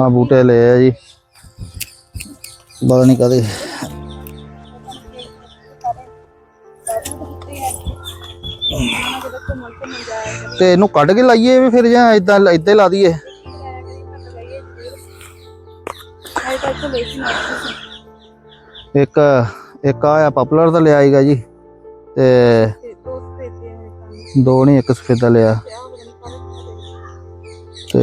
ਆ ਬੂਟੇ ਲਏ ਆ ਜੀ। ਪਤਾ ਨਹੀਂ ਕਦੇ ਤੇ ਇਹਨੂੰ ਕੱਢ ਕੇ ਲਾਈਏ ਵੀ ਫਿਰ ਜਾਂ ਇਦਾਂ ਇਦਾਂ ਲਾ ਦਈਏ? ਇੱਕ ਇੱਕ ਆ ਪਪੂਲਰ ਦਾ ਲਿਆ ਹੀਗਾ ਜੀ। ਤੇ ਦੋ ਨਹੀਂ ਇੱਕ ਸਫੇਦਾ ਲਿਆ। ਤੇ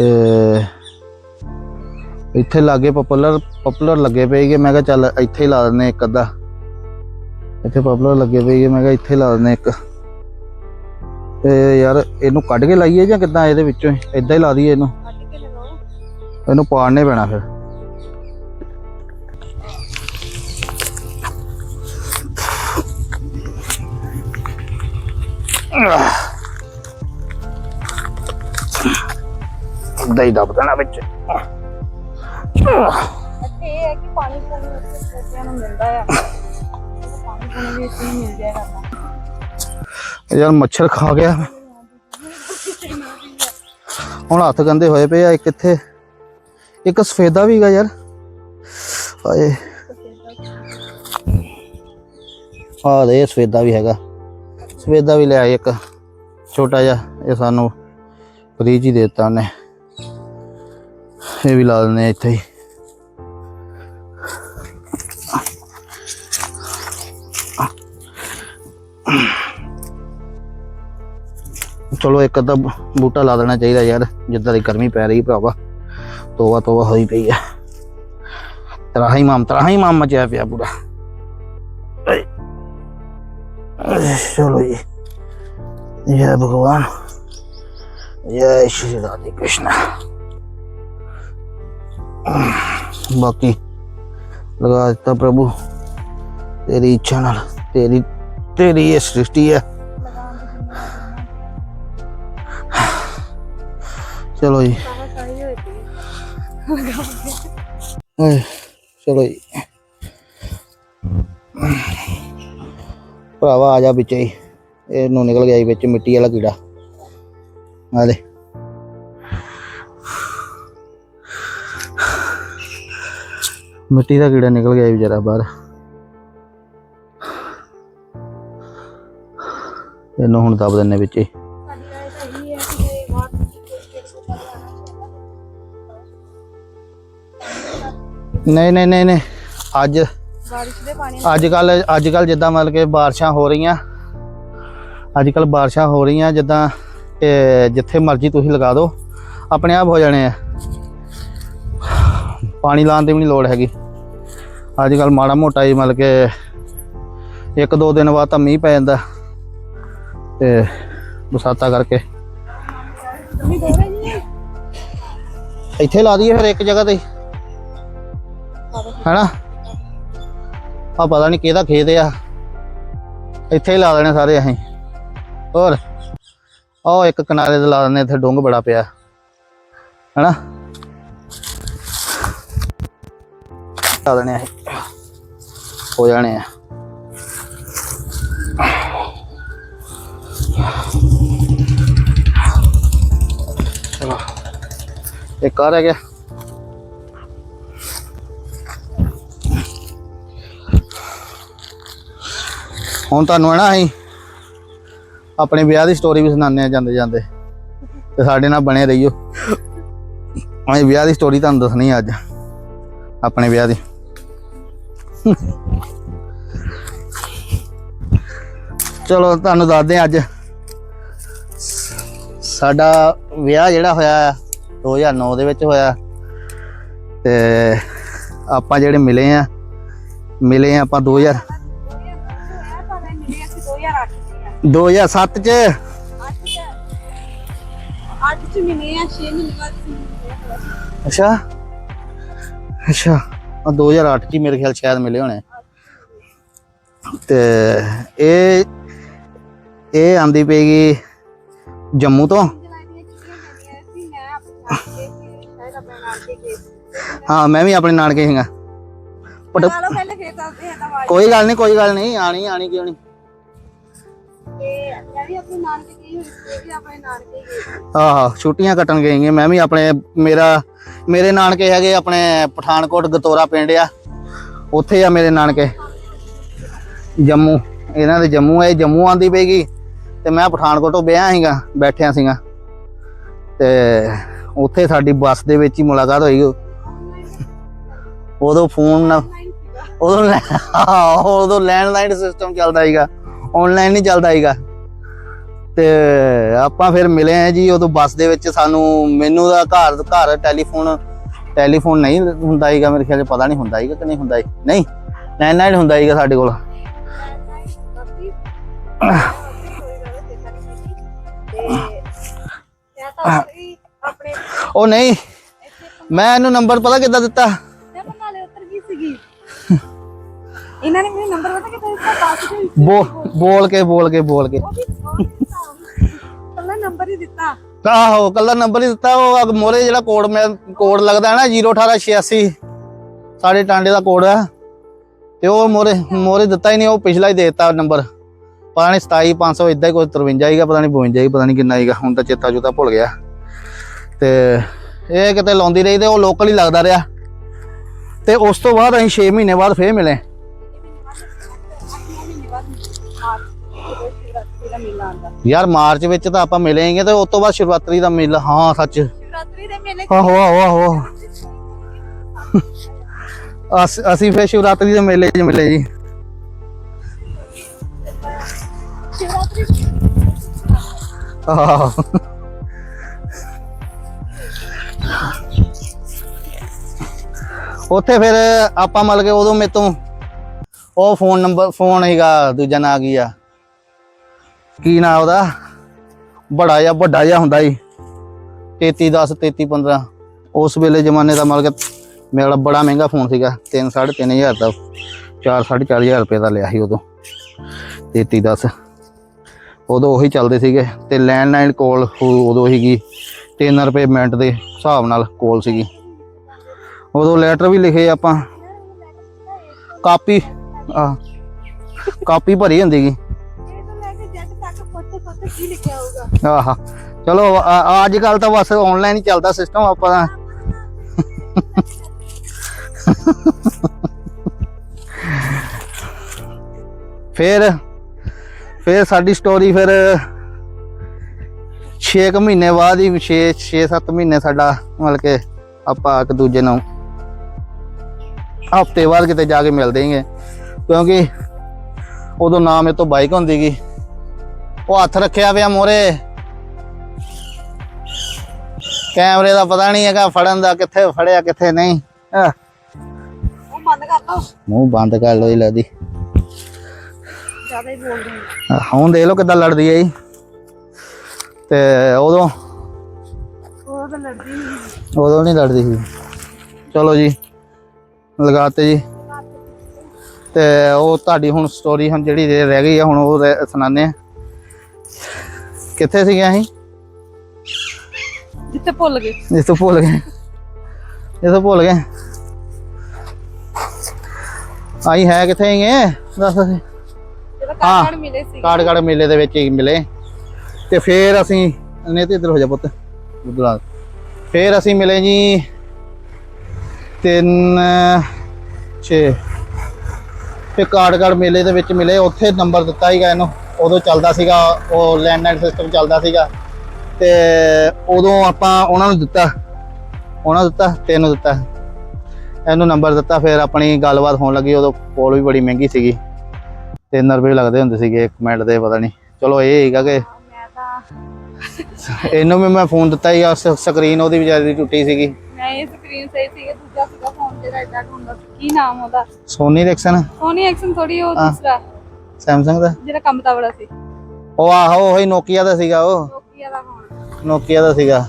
ਇੱਥੇ ਲਾਗੇ ਪਪੂਲਰ ਪਪੂਲਰ ਲੱਗੇ ਪਏਗੇ ਮੈਂ ਕਿਹਾ ਚੱਲ ਇੱਥੇ ਹੀ ਲਾ ਦਿੰਦੇ ਇੱਕ ਅੱਧਾ। ਇੱਥੇ ਪਪੂਲਰ ਲੱਗੇ ਪਏਗੇ ਮੈਂ ਕਿਹਾ ਇੱਥੇ ਲਾ ਦਿੰਦੇ ਇੱਕ। ਤੇ ਯਾਰ ਇਹਨੂੰ ਕੱਢ ਕੇ ਲਾਈਏ ਜਾਂ ਕਿੱਦਾਂ ਇਹਦੇ ਵਿੱਚੋਂ? ਇਦਾਂ ਹੀ ਲਾ ਦਈਏ ਇਹਨੂੰ। ਇਹਨੂੰ ਪਾੜਨੇ ਪੈਣਾ ਫਿਰ। ਇਦਾਂ ਹੀ ਦੱਬ ਦੇਣਾ ਵਿੱਚ। ਇੱਥੇ ਇਹ ਹੈ ਕਿ ਪਾਣੀ ਪੂਣੀ ਉੱਥੇ ਨੂੰ ਮਿਲਦਾ ਆ। ਪਾਣੀ ਪੂਣੀ ਵੀ ਇੱਥੇ ਹੀ ਮਿਲ ਜਾਇਆ ਕਰਦਾ ਯਾਰ ਮੱਛਰ ਖਾ ਗਿਆ। ਹੁਣ ਹੱਥ ਗੰਦੇ ਹੋਏ ਪਏ ਆ, ਇੱਕ ਇੱਥੇ, ਇੱਕ ਸਫੇਦਾ ਵੀ ਹੈਗਾ ਯਾਰ। ਹਾਏ। ਆ ਦੇ ਸਫੇਦਾ ਵੀ ਹੈਗਾ। ਸਫੇਦਾ ਵੀ ਲਿਆ ਇੱਕ, ਛੋਟਾ ਜਿਹਾ, ਇਹ ਸਾਨੂੰ ਫ੍ਰੀ ਜੀ ਹੀ ਦਿੱਤਾ ਉਹਨੇ। ਇਹ ਵੀ ਲਾ ਦਿੰਦੇ ਆ ਇੱਥੇ ਹੀ। ਚਲੋ ਇੱਕ ਅੱਧਾ ਬੂਟਾ ਲਾ ਦੇਣਾ ਚਾਹੀਦਾ ਯਾਰ, ਜਿੱਦਾਂ ਦੀ ਗਰਮੀ ਪੈ ਰਹੀ ਭਰਾਵਾ। ਤੋਵਾ ਤੋਵਾ ਹੋਈ ਪਈ ਆ। ਤਰਾਹੀ ਮਾਮ ਤਰਾ ਹੀ ਮਾਮ ਮਚਿਆ ਪਿਆ ਪੂਰਾ। ਚਲੋ ਜੀ। ਜੈ ਭਗਵਾਨ। ਜੈ ਸ਼੍ਰੀ ਰਾਧੇ ਕ੍ਰਿਸ਼ਨ। ਬਾਕੀ ਲਗਾ ਦਿੱਤਾ ਪ੍ਰਭੂ। ਤੇਰੀ ਇੱਛਾ ਨਾਲ, ਤੇਰੀ ਤੇਰੀ ਇਹ ਸ੍ਰਿਸ਼ਟੀ ਹੈ। ਚਲੋ ਜੀ। ਚਲੋ ਜੀ। ਭਰਾਵਾ ਆ ਜਾ ਵਿੱਚ ਹੀ ਇਹਨੂੰ ਨਿਕਲ ਗਿਆ ਜੀ ਵਿੱਚ ਮਿੱਟੀ ਵਾਲਾ ਕੀੜਾ। ਆ ਲੈ ਮਿੱਟੀ ਦਾ ਕੀੜਾ ਨਿਕਲ ਗਿਆ ਵਿਚਾਰਾ ਬਾਹਰ। ਇਹਨੂੰ ਹੁਣ ਦੱਬ ਦਿੰਨੇ ਵਿੱਚ ਹੀ ਨਹੀਂ ਨਹੀਂ ਨਹੀਂ ਨਹੀਂ। ਅੱਜ ਬਾਰਿਸ਼ ਦੇ ਪਾਣੀ ਅੱਜ ਕੱਲ ਅੱਜ ਕੱਲ ਜਿੱਦਾਂ ਮਤਲਬ ਕਿ ਬਾਰਿਸ਼ਾਂ ਹੋ ਰਹੀਆਂ। ਅੱਜ ਕੱਲ ਬਾਰਿਸ਼ਾਂ ਹੋ ਰਹੀਆਂ ਜਿੱਦਾਂ ਜਿੱਥੇ ਮਰਜ਼ੀ ਤੁਸੀਂ ਲਗਾ ਦਿਓ। ਆਪਣੇ ਆਪ ਹੋ ਜਾਣੇ ਆ। ਪਾਣੀ ਲਾਉਣ ਦੀ ਵੀ ਨਹੀਂ ਲੋੜ ਹੈਗੀ। ਅੱਜ ਕੱਲ ਮਾੜਾ ਮੋਟਾ ਹੀ ਮਤਲਬ ਕਿ ਇੱਕ ਦੋ ਦਿਨ ਬਾਅਦ ਤਾਂ ਮੀਂਹ ਪੈ ਜਾਂਦਾ। ਤੇ ਬਰਸਾਤਾਂ ਕਰਕੇ। ਇੱਥੇ ਲਾ ਦਈਏ ਫਿਰ ਇੱਕ ਜਗ੍ਹਾ ਤੇ। ਹੈਨਾ? ਆ ਪਤਾ ਨਹੀਂ ਕਿਹਦਾ ਖੇਤ ਆ। ਇੱਥੇ ਹੀ ਲਾ ਦੇਣੇ ਸਾਰੇ ਅਸੀਂ। ਹੋਰ? ਉਹ ਇੱਕ ਕਿਨਾਰੇ ਤੇ ਲਾ ਦਿੰਦੇ ਇੱਥੇ ਡੁੰਗ ਬੜਾ ਪਿਆ। ਹੈਨਾ? ਲਾ ਦੇਣੇ ਅਸੀਂ। ਹੋ ਜਾਣੇ ਆ। ਇੱਕ ਆ ਰਹਿ ਗਿਆ। ਹੁਣ ਤੁਹਾਨੂੰ ਹੈ ਨਾ ਅਸੀਂ ਆਪਣੇ ਵਿਆਹ ਦੀ ਸਟੋਰੀ ਵੀ ਸੁਣਾਉਂਦੇ ਆ ਜਾਂਦੇ ਜਾਂਦੇ। ਤੇ ਸਾਡੇ ਨਾਲ ਬਣੇ ਰਹੀਓ। ਅਸੀਂ ਵਿਆਹ ਦੀ ਸਟੋਰੀ ਤੁਹਾਨੂੰ ਦੱਸਣੀ ਆ ਅੱਜ ਆਪਣੇ ਵਿਆਹ ਦੀ। ਚਲੋ ਤੁਹਾਨੂੰ ਦੱਸਦੇ ਹਾਂ ਅੱਜ। ਸਾਡਾ ਵਿਆਹ ਜਿਹੜਾ ਹੋਇਆ ਆ, 2009 ਦੇ ਵਿੱਚ ਹੋਇਆ। ਤੇ ਆਪਾਂ ਜਿਹੜੇ ਮਿਲੇ ਆ ਮਿਲੇ ਆ ਆਪਾਂ 2000 2007 ਚ 8 ਚ। 8 ਚ ਮਿਲੇ ਆ 6 ਮਹੀਨੇ ਬਾਅਦ ਅਸੀਂ ਮਿਲੇ ਆ। ਅੱਛਾ। ਅੱਛਾ। ਆ 2008 ਚ ਮੇਰੇ ਖਿਆਲ ਸ਼ਾਇਦ ਮਿਲੇ ਹੋਣੇ। ਤੇ ਇਹ ਇਹ ਆਂਦੀ ਪਈਗੀ ਜੰਮੂ ਤੋਂ। ਹਾਂ ਮੈਂ ਵੀ ਆਪਣੇ ਨਾਨਕੇ ਸੀਗਾ ਬਟ ਚਲੋ ਪਹਿਲੇ ਫੇਰ ਦੱਸਦੇ ਹਾਂ ਤਾਂ ਕੋਈ ਗੱਲ ਨਹੀਂ ਕੋਈ ਗੱਲ ਨਹੀਂ। ਆਣੀ ਆਣੀ ਕਿਉਂ ਨਹੀਂ। ਤੇ ਮੈਂ ਵੀ ਆਪਣੇ ਨਾਨਕੇ ਗਈ ਹੋਈ ਸੀ ਇਹ ਵੀ ਆਪਣੇ ਨਾਨਕੇ ਗਈ ਸੀ। ਆਹ ਛੁੱਟੀਆਂ ਕੱਟਣ ਗਏ ਮੈਂ ਵੀ ਆਪਣੇ ਮੇਰਾ ਮੇਰੇ ਨਾਨਕੇ ਹੈਗੇ ਆਪਣੇ ਪਠਾਨਕੋਟ ਗਤੋਰਾ ਪਿੰਡ ਆ। ਉੱਥੇ ਆ ਮੇਰੇ ਨਾਨਕੇ। ਜੰਮੂ ਇਹਨਾਂ ਦੇ ਜੰਮੂ ਆ ਇਹ ਜੰਮੂ ਆਂਦੀ ਪਈਗੀ ਤੇ ਮੈਂ ਪਠਾਨਕੋਟੋਂ ਵਿਆਹ ਸੀਗਾ ਬੈਠਿਆ ਸੀਗਾ। ਤੇ ਉੱਥੇ ਸਾਡੀ ਬੱਸ ਦੇ ਵਿੱਚ ਹੀ ਮੁਲਾਕਾਤ ਹੋਈ। ਉਦੋਂ ਫੋਨ ਉਦੋਂ ਉਦੋਂ ਲੈਂਡਲਾਈਨ ਸਿਸਟਮ ਚੱਲਦਾ ਸੀਗਾ। ਆਨਲਾਈਨ ਨਹੀਂ ਚੱਲਦਾ ਸੀਗਾ ਤੇ ਆਪਾਂ ਫਿਰ ਮਿਲੇ ਆ ਜੀ ਉਦੋਂ ਬੱਸ ਦੇ ਵਿੱਚ ਸਾਨੂੰ ਮੈਨੂੰ ਦਾ ਘਰ ਘਰ ਟੈਲੀਫੋਨ ਟੈਲੀਫੋਨ ਨਹੀਂ ਹੁੰਦਾ ਸੀਗਾ ਮੇਰੇ ਖਿਆਲ 'ਚ ਪਤਾ ਨਹੀਂ ਹੁੰਦਾ ਸੀਗਾ ਕਿ ਨਹੀਂ ਹੁੰਦਾ ਨਹੀਂ ਲੈਂਡਲਾਈਨ ਹੁੰਦਾ ਸੀਗਾ ਸਾਡੇ ਕੋਲ। ਉਹ ਨਹੀਂ ਮੈਂ ਇਹਨੂੰ ਨੰਬਰ ਪਤਾ ਕਿੱਦਾਂ ਦਿੱਤਾ? ਇਹਨਾਂ ਨੇ ਮੈਨੂੰ ਨੰਬਰ ਪਤਾ ਕਿੱਥੇ ਦਿੱਤਾ? ਪਾਸ ਦੇ ਬੋ- ਬੋਲ ਕੇ ਬੋਲ ਕੇ ਬੋਲ ਕੇ। ਉਹ ਵੀ ਨੰਬਰ ਹੀ ਦਿੱਤਾ। ਆਹੋ ਕੱਲਾ ਨੰਬਰ ਹੀ ਦਿੱਤਾ। ਉਹ ਮੋਰੇ ਜਿਹੜਾ ਕੋਡ ਮੈਂ ਕੋਡ ਲੱਗਦਾ ਹੈ ਨਾ 01886 ਸਾਡੇ ਟਾਂਡੇ ਦਾ ਕੋਡ ਆ। ਤੇ ਉਹ ਮੋਰੇ ਮੋਰੇ ਦਿੱਤਾ ਹੀ ਨਹੀਂ ਉਹ ਪਿਛਲਾ ਹੀ ਦੇ ਦਿੱਤਾ ਨੰਬਰ ਪਤਾ ਨਹੀਂ 27500 ਇਦਾਂ ਹੀ ਕੋਈ 53 ਹੀਗਾ ਪਤਾ ਨਹੀਂ 52 ਹੀ ਪਤਾ ਨਹੀਂ ਕਿੰਨਾ ਹੀਗਾ ਹੁਣ ਤਾਂ ਚੇਤਾ ਚੁਤਾ ਭੁੱਲ ਗਿਆ। ਤੇ ਇਹ ਕਿਤੇ ਲਾਉਂਦੀ ਰਹੀ ਤੇ ਉਹ ਲੋਕਲ ਹੀ ਲੱਗਦਾ ਰਿਹਾ। ਤੇ ਉਸ ਤੋਂ ਬਾਅਦ ਅਸੀਂ 6 ਮਹੀਨੇ ਬਾਅਦ ਫੇਰ ਮਿਲੇ। ਸ਼ਿਵਰਾਤਰੀ ਦਾ ਮੇਲਾ ਆਉਂਦਾ ਯਾਰ ਮਾਰਚ ਵਿੱਚ ਤਾਂ ਆਪਾਂ ਮਿਲੇਂਗੇ ਤੇ ਉਸ ਤੋਂ ਬਾਅਦ ਸ਼ਿਵਰਾਤਰੀ ਦਾ ਮੇਲਾ ਹਾਂ ਸੱਚ। ਸ਼ਿਵਰਾਤਰੀ ਦੇ ਮੇਲੇ ਆਹੋ ਆਹੋ ਆਹੋ ਅਸ- ਫੇਰ ਸ਼ਿਵਰਾਤਰੀ ਦੇ ਮੇਲੇ 'ਚ ਮਿਲੇ ਜੀ। ਸ਼ਿਵਰਾਤਰੀ ਆਹੋ। ਉੱਥੇ ਫਿਰ ਆਪਾਂ ਮਤਲਬ ਕਿ ਉਦੋਂ ਮੇਰੇ ਤੋਂ ਉਹ ਫੋਨ ਨੰਬਰ, ਫੋਨ ਹੈਗਾ ਦੂਜਾ ਨਾਂ ਕੀ ਆ? ਕੀ ਨਾਂ ਉਹਦਾ? ਬੜਾ ਜਿਹਾ, ਵੱਡਾ ਜਿਹਾ ਹੁੰਦਾ ਜੀ 33 10 33 15 ਉਸ ਵੇਲੇ ਜ਼ਮਾਨੇ ਦਾ ਮਤਲਬ ਮੇਰਾ ਬੜਾ ਮਹਿੰਗਾ ਫੋਨ ਸੀਗਾ। 3 ਹਜ਼ਾਰ ਦਾ। 4 ਹਜ਼ਾਰ ਰੁਪਏ ਦਾ ਲਿਆ ਸੀ ਉਦੋਂ। 33 10 ਉਦੋਂ ਉਹੀ ਚੱਲਦੇ ਸੀਗੇ ਤੇ ਲੈਂਡਲਾਈਨ ਕਾਲ ਉਦੋਂ ਸੀਗੀ। 3 ਰੁਪਏ ਮਿੰਟ ਦੇ ਹਿਸਾਬ ਨਾਲ ਕਾਲ ਸੀਗੀ। ਉਦੋਂ ਲੈਟਰ ਵੀ ਲਿਖੇ ਆਪਾਂ। ਕਾਪੀ ਆ। ਕਾਪੀ ਭਰੀ ਹੁੰਦੀ ਗੀ। ਇਹ ਤੋਂ ਲੈ ਕੇ ਜੱਟ ਤੱਕ ਪੁੱਛ ਪੁੱਛ ਕੀ ਲਿਖਿਆ ਹੋਊਗਾ। ਆਹਾ ਚਲੋ ਅੱਜ ਕੱਲ ਤਾਂ ਬਸ ਆਨਲਾਈਨ ਹੀ ਚੱਲਦਾ ਸਿਸਟਮ ਆਪਾਂ ਤਾਂ। ਫਿਰ ਫਿਰ ਸਾਡੀ ਸਟੋਰੀ ਫਿਰ 6 ਮਹੀਨੇ ਬਾਅਦ ਹੀ 6 6 7 ਮਹੀਨੇ ਸਾਡਾ ਮਤਲਬ ਕਿ ਆਪਾਂ ਇੱਕ ਦੂਜੇ ਨੂੰ ਹਫ਼ਤੇ ਬਾਅਦ ਕਿਤੇ ਜਾ ਕੇ ਮਿਲਦੇ ਹਾਂਗੇ। ਕਿਉਂਕਿ ਉਦੋਂ ਨਾ ਮੇਰੇ ਤੋਂ ਬਾਈਕ ਹੁੰਦੀ ਗੀ ਉਹ ਹੱਥ ਰੱਖਿਆ ਪਿਆ ਮੋਰੇ। ਕੈਮਰੇ ਦਾ ਪਤਾ ਨਹੀਂ ਹੈਗਾ ਫੜਨ ਦਾ ਕਿੱਥੇ ਫੜਿਆ ਕਿੱਥੇ ਨਹੀਂ। ਉਹ ਬੰਦ ਕਰ ਦੋ। ਮੂੰਹ ਬੰਦ ਕਰ ਲੋ ਜੀ। ਲਦੀ ਜ਼ਿਆਦਾ ਹੀ ਬੋਲਦੇ ਨੇ ਹੁਣ ਦੇਖ ਲਓ ਕਿੱਦਾਂ ਲੜਦੀ ਹੈ ਜੀ। ਤੇ ਉਦੋਂ ਉਹ ਤਾਂ ਲੜਦੀ ਨਹੀਂ ਉਦੋਂ ਨਹੀਂ ਲੜਦੀ ਸੀ। ਚਲੋ ਜੀ ਲਗਾਤੇ ਜੀ। ਤੇ ਉਹ ਤੁਹਾਡੀ ਹੁਣ ਸਟੋਰੀ ਹੁਣ ਜਿਹੜੀ ਰਹਿ ਗਈ ਆ ਹੁਣ ਉਹ ਸੁਣਾਉਂਦੇ ਆ। ਕਿੱਥੇ ਸੀਗੇ ਅਸੀਂ? ਜਿੱਥੇ ਭੁੱਲ ਗਏ। ਤੋਂ ਭੁੱਲ ਗਏ। ਤੋਂ ਭੁੱਲ ਗਏ। ਆਈ ਹੈ ਕਿੱਥੇ ਹੈਗੇ? ਦੱਸ ਹਾਂ। ਕਾਰਡ ਕਾੜ ਮੇਲੇ ਦੇ ਵਿੱਚ ਹੀ ਮਿਲੇ। ਤੇ ਫੇਰ ਅਸੀਂ ਨੇ ਤੇ ਇੱਧਰ ਹੋ ਜਾ ਪੁੱਤ। ਆ। ਫੇਰ ਅਸੀਂ ਮਿਲੇ ਜੀ ਤਿੰਨ ਛੇ। ਤੇ ਕਾੜ ਕਾੜ ਮੇਲੇ ਦੇ ਵਿੱਚ ਮਿਲੇ ਉੱਥੇ ਨੰਬਰ ਦਿੱਤਾ ਸੀਗਾ ਇਹਨੂੰ ਉਦੋਂ ਚੱਲਦਾ ਸੀਗਾ ਉਹ ਲੈਂਡਲਾਈਨ ਸਿਸਟਮ ਚੱਲਦਾ ਸੀਗਾ। ਤੇ ਉਦੋਂ ਆਪਾਂ ਉਹਨਾਂ ਨੂੰ ਦਿੱਤਾ ਉਹਨਾਂ ਨੂੰ ਦਿੱਤਾ ਤੈਨੂੰ ਦਿੱਤਾ। ਇਹਨੂੰ ਨੰਬਰ ਦਿੱਤਾ ਫਿਰ ਆਪਣੀ ਗੱਲਬਾਤ ਹੋਣ ਲੱਗੀ ਉਦੋਂ ਕੋਲ ਵੀ ਬੜੀ ਮਹਿੰਗੀ ਸੀਗੀ। 3 ਰੁਪਏ ਲੱਗਦੇ ਹੁੰਦੇ ਸੀਗੇ ਇੱਕ ਮਿੰਟ ਦੇ ਪਤਾ ਨਹੀਂ। ਚਲੋ ਇਹ ਹੈਗਾ ਕਿ ਇਹਨੂੰ ਵੀ ਮੈਂ ਫੋਨ ਦਿੱਤਾ ਸੀ ਸਕਰੀਨ ਉਹਦੀ ਵਿਚਾਰੀ ਦੀ ਟੁੱਟੀ ਸੀਗੀ। ਇਹ ਸਕਰੀਨ ਸਹੀ ਸੀ ਦੂਜਾ ਸੀਗਾ ਫੋਨ ਤੇ ਇਦਾਂ ਹੁੰਦਾ ਸੀ। ਕੀ ਨਾਮ ਉਹਦਾ? ਸੋਨੀ ਰਿਕਸਨ ਸੋਨੀ ਐਕਸ਼ਨ ਥੋੜੀ ਉਹ ਹਾਂ। ਦੂਸਰਾ। ਸੈਮਸੰਗ ਦਾ? ਜਿਹੜਾ ਕੰਮ ਤਾਂ ਬੜਾ ਸੀ। ਉਹ ਆਹੋ ਉਹੀ ਨੋਕੀਆ ਦਾ ਸੀਗਾ ਉਹ। ਨੋਕੀਆ ਦਾ ਫੋਨ ਨੋਕੀਆ ਦਾ ਸੀਗਾ।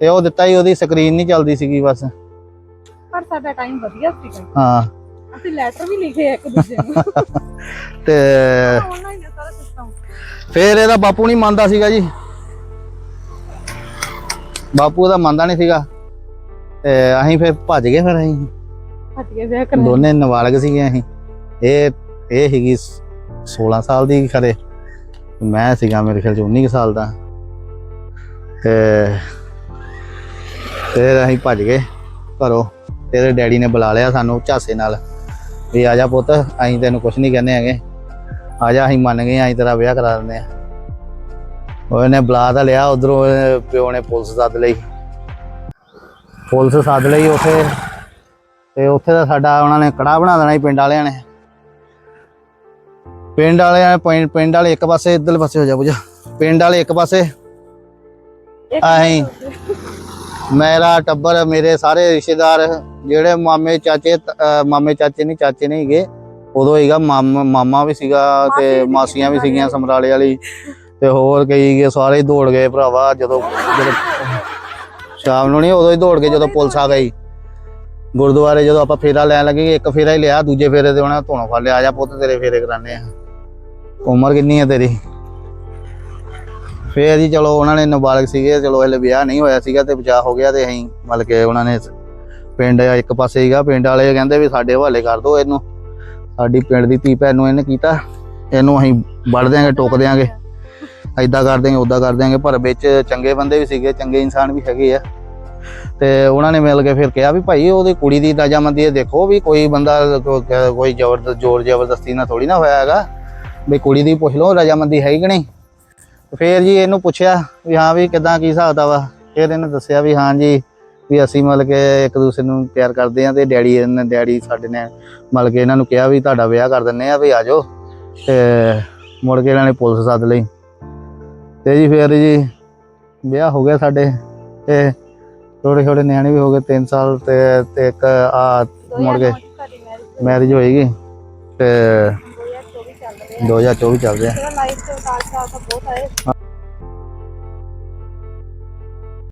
ਤੇ ਉਹ ਦਿੱਤਾ ਹੀ ਉਹਦੀ ਸਕਰੀਨ ਨਹੀਂ ਚੱਲਦੀ ਸੀਗੀ ਬਸ। ਪਰ ਸਾਡਾ ਟਾਈਮ ਵਧੀਆ ਸੀਗਾ ਹਾਂ। ਅਸੀਂ ਲੈਟਰ ਵੀ ਲਿਖੇ ਆ ਇੱਕ ਦੂਜੇ ਨੂੰ। ਤੇ ਆਨਲਾਈਨ ਹੈ ਸਾਰਾ ਸਿਸਟਮ ਫੇਰ ਇਹਦਾ ਬਾਪੂ ਨਹੀਂ ਮੰਨਦਾ ਸੀਗਾ ਜੀ। ਬਾਪੂ ਇਹਦਾ ਮੰਨਦਾ ਨਹੀਂ ਸੀਗਾ। ਤੇ ਅਸੀਂ ਫੇਰ ਭੱਜ ਗਏ ਫਿਰ ਅਸੀਂ। ਫਟ ਗਏ ਵਿਆਹ ਕਰਨਾ ਦੋਨੇ ਨਾਬਾਲਗ ਸੀਗੇ ਅਸੀਂ। ਇਹ ਇਹ ਸੀਗੀ 16 ਸਾਲ ਦੀ ਖਰੇ। ਮੈਂ ਸੀਗਾ ਮੇਰੇ ਖਿਆਲ ਚ 19 ਕੁ ਸਾਲ ਦਾ। ਤੇ ਫਿਰ ਅਸੀਂ ਭੱਜ ਗਏ ਘਰੋਂ। ਤੇਰੇ ਡੈਡੀ ਨੇ ਬੁਲਾ ਲਿਆ ਸਾਨੂੰ ਝਾਸੇ ਨਾਲ। ਵੀ ਆ ਜਾ ਪੁੱਤ ਅਸੀਂ ਤੈਨੂੰ ਕੁਝ ਨਹੀਂ ਕਹਿੰਦੇ ਹੈਗੇ। ਆ ਜਾ ਅਸੀਂ ਮੰਨ ਗਏ ਅਸੀਂ ਤੇਰਾ ਵਿਆਹ ਕਰਾ ਦਿੰਦੇ ਆ ਉਹਨੇ ਬੁਲਾ ਤਾਂ ਲਿਆ ਉਧਰੋਂ ਪਿਓ ਨੇ ਪੁਲਿਸ ਸੱਦ ਲਈ। ਪੁਲਿਸ ਸੱਦ ਲਈ ਉੱਥੇ ਤੇ ਉੱਥੇ ਦਾ ਸਾਡਾ ਉਹਨਾਂ ਨੇ ਕੜਾ ਬਣਾ ਦੇਣਾ ਸੀ ਪਿੰਡ ਵਾਲਿਆਂ ਨੇ। ਪਿੰਡ ਵਾਲਿਆਂ ਨੇ ਪਿੰਡ- ਵਾਲੇ ਇੱਕ ਪਾਸੇ ਇੱਧਰਲੇ ਪਾਸੇ ਹੋ ਜਾ ਬੁਝਾ ਪਿੰਡ ਵਾਲੇ ਇੱਕ ਪਾਸੇ। ਅਸੀਂ ਮੇਰਾ ਟੱਬਰ ਮੇਰੇ ਸਾਰੇ ਰਿਸ਼ਤੇਦਾਰ ਜਿਹੜੇ ਮਾਮੇ ਚਾਚੇ ਮਾਮੇ ਚਾਚੇ ਨਹੀਂ ਚਾਚੇ ਨਹੀਂ ਹੈਗੇ ਉਦੋਂ ਹੈਗਾ ਮਾਮਾ ਵੀ ਸੀਗਾ ਤੇ ਮਾਸੀਆਂ ਵੀ ਸੀਗੀਆਂ ਸਮਰਾਲੇ ਵਾਲੀ। ਤੇ ਹੋਰ ਕਈ ਗਏ ਸਾਰੇ ਦੌੜ ਗਏ ਭਰਾਵਾ ਜਦੋਂ ਸ਼ਾਮ ਨੂੰ ਨਹੀਂ ਉਦੋਂ ਹੀ ਦੌੜ ਗਏ ਜਦੋਂ ਪੁਲਿਸ ਆ ਗਈ। ਗੁਰਦੁਆਰੇ ਜਦੋਂ ਆਪਾਂ ਫੇਰਾ ਲੈਣ ਲੱਗੇ ਇੱਕ ਫੇਰਾ ਹੀ ਲਿਆ ਦੂਜੇ ਫੇਰੇ ਤੇ ਉਹਨਾਂ ਧੋਣੋਂ ਫੜ ਲਿਆ ਆ ਜਾ ਪੁੱਤ ਤੇਰੇ ਫੇਰੇ ਕਰਾਣੇ ਆ। ਉਮਰ ਕਿੰਨੀ ਹੈ ਤੇਰੀ? ਫੇਰ ਜੀ ਚਲੋ ਉਹਨਾਂ ਨੇ ਨਾਬਾਲਗ ਸੀਗੇ ਚਲੋ ਹਲੇ ਵਿਆਹ ਨਹੀਂ ਹੋਇਆ ਸੀਗਾ ਤੇ ਬਚਾਅ ਹੋ ਗਿਆ ਤੇ ਅਸੀਂ ਮਤਲਬ ਕਿ ਉਹਨਾਂ ਨੇ ਪਿੰਡ ਇੱਕ ਪਾਸੇ ਸੀਗਾ ਪਿੰਡ ਵਾਲੇ ਕਹਿੰਦੇ ਵੀ ਸਾਡੇ ਹਵਾਲੇ ਕਰ ਦਿਓ ਇਹਨੂੰ। ਸਾਡੀ ਪਿੰਡ ਦੀ ਧੀ ਭੈਣ ਨੂੰ ਇਹਨੇ ਕੀਤਾ ਇਹਨੂੰ ਅਸੀਂ ਵੜ ਦਿਆਂਗੇ ਟੋਕ ਦਿਆਂਗੇ। ਐਦਾਂ ਕਰ ਦਿਆਂਗੇ ਉਦਾਂ ਕਰ ਦਿਆਂਗੇ ਪਰ ਵਿੱਚ ਚੰਗੇ ਬੰਦੇ ਵੀ ਸੀਗੇ, ਚੰਗੇ ਇਨਸਾਨ ਵੀ ਹੈਗੇ ਆ। ਤੇ ਉਹਨਾਂ ਨੇ ਮਿਲ ਕੇ ਫਿਰ ਕਿਹਾ ਵੀ ਭਾਈ ਉਹਦੀ ਕੁੜੀ ਦੀ ਰਜਾਮੰਦੀ ਹੈ ਦੇਖੋ ਵੀ ਕੋਈ ਬੰਦਾ ਕੋਈ ਜ਼ਬਰ ਜ਼ੋਰ ਜ਼ਬਰਦਸਤੀ ਨਾਲ ਥੋੜੀ ਨਾ ਹੋਇਆ ਹੈਗਾ, ਵੀ ਕੁੜੀ ਦੀ ਪੁੱਛ ਲਓ ਰਜਾਮੰਦੀ ਹੈ ਕਿ ਨਹੀਂ। ਫਿਰ ਜੀ ਇਹਨੂੰ ਪੁੱਛਿਆ ਵੀ ਹਾਂ ਵੀ ਕਿਦਾਂ, ਕੀ ਹਿਸਾਬ ਦਾ ਵਾ ਫਿਰ ਇਹਨੇ ਦੱਸਿਆ ਵੀ ਹਾਂ ਜੀ, ਵੀ ਅਸੀਂ ਮਤਲਬ ਕਿ ਇੱਕ ਦੂਸਰੇ ਨੂੰ ਪਿਆਰ ਕਰਦੇ ਆ ਤੇ ਡੈਡੀ ਇਹਨੇ, ਡੈਡੀ ਸਾਡੇ ਨੇ ਮਤਲਬ ਕਿ ਇਹਨਾਂ ਨੂੰ ਕਿਹਾ ਵੀ ਤੁਹਾਡਾ ਵਿਆਹ ਕਰ ਦਿੰਨੇ ਆ ਵੀ ਆ ਜਾਓ। ਤੇ ਮੁੜ ਕੇ ਇਹਨਾਂ ਨੇ ਪੁਲਿਸ ਸੱਦ ਲਈ। ਤੇ ਜੀ ਫਿਰ ਜੀ ਵਿਆਹ ਹੋ ਗਿਆ ਸਾਡੇ। ਤੇ ਥੋੜੇ ਥੋੜੇ ਨਿਆਣੇ ਵੀ ਹੋ ਗਏ 3 ਸਾਲ ਤੇ ਤੇ ਇੱਕ ਆ ਮੁੜ ਸਾਡੀ ਮੈਰਿਜ ਹੋਏਗੀ। ਤੇ 2024 ਚੱਲ ਰਿਹਾ। 2024 ਚੱਲ ਰਿਹਾ। ਤੇਰਾ ਲਾਈਫ ਤੇ ਉਤਾਰ ਚੜਾਅ ਤਾਂ ਬਹੁਤ ਆਏ।